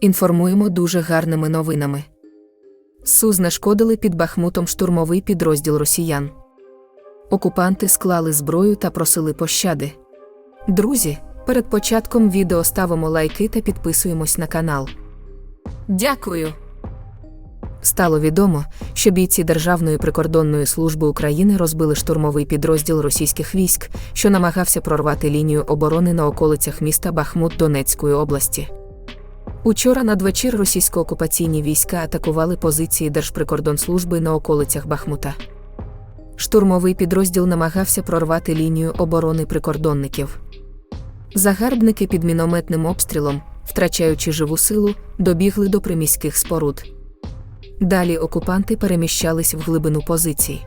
Інформуємо дуже гарними новинами. СУ знешкодили під Бахмутом штурмовий підрозділ росіян. Окупанти склали зброю та просили пощади. Друзі, перед початком відео ставимо лайки та підписуємось на канал. Дякую. Стало відомо, що бійці Державної прикордонної служби України розбили штурмовий підрозділ російських військ, що намагався прорвати лінію оборони на околицях міста Бахмут Донецької області. Учора надвечір російсько-окупаційні війська атакували позиції Держприкордонслужби на околицях Бахмута. Штурмовий підрозділ намагався прорвати лінію оборони прикордонників. Загарбники під мінометним обстрілом, втрачаючи живу силу, добігли до приміських споруд. Далі окупанти переміщались в глибину позицій.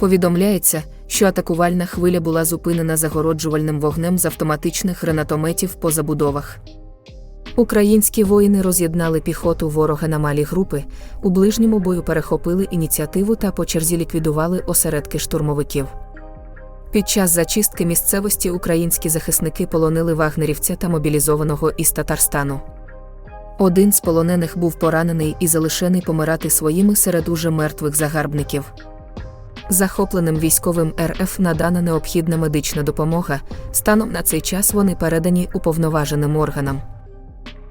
Повідомляється, що атакувальна хвиля була зупинена загороджувальним вогнем з автоматичних гранатометів по забудовах. Українські воїни роз'єднали піхоту ворога на малі групи, у ближньому бою перехопили ініціативу та по черзі ліквідували осередки штурмовиків. Під час зачистки місцевості українські захисники полонили вагнерівця та мобілізованого із Татарстану. Один з полонених був поранений і залишений помирати своїми серед уже мертвих загарбників. Захопленим військовим РФ надана необхідна медична допомога. Станом на цей час вони передані уповноваженим органам.